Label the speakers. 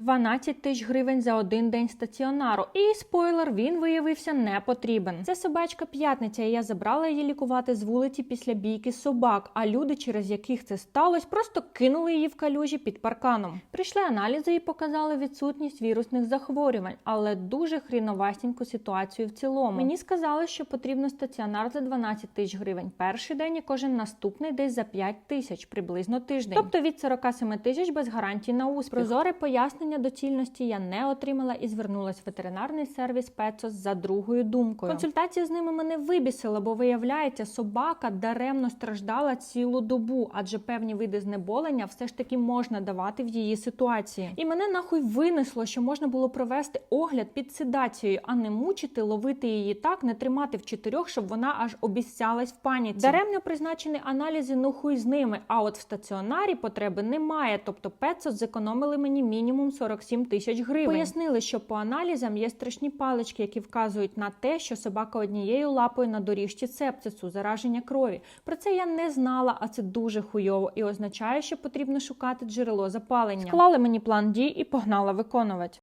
Speaker 1: 12 тисяч гривень за один день стаціонару. І спойлер, він виявився не потрібен. Це собачка п'ятниця, і я забрала її лікувати з вулиці після бійки собак. А люди, через яких це сталося, просто кинули її в калюжі під парканом. Прийшли аналізи і показали відсутність вірусних захворювань, але дуже хріновастеньку ситуацію в цілому. Мені сказали, що потрібно стаціонар за 12 тисяч гривень перший день і кожен наступний десь за 5 тисяч, приблизно тиждень. Тобто від 47 тисяч без гарантій на успіх. Прозоре пояснення доцільності я не отримала і звернулась в ветеринарний сервіс Пецос за другою думкою. Консультація з ними мене вибісила, бо виявляється, собака даремно страждала цілу добу, адже певні види знеболення все ж таки можна давати в її ситуації. І мене нахуй винесло, що можна було провести огляд під седацією, а не мучити, ловити її так, не тримати в чотирьох, щоб вона аж обіцялась в паніці. Даремно призначені аналізи, ну хуй з ними. А от в стаціонарі потреби немає. Тобто Пецос зекономили мені мінімум 47 тисяч гривень. Пояснили, що по аналізам є страшні палички, які вказують на те, що собака однією лапою на доріжці сепсису, зараження крові. Про це я не знала, а це дуже хуйово і означає, що потрібно шукати джерело запалення. Склали мені план дій і погнала виконувати.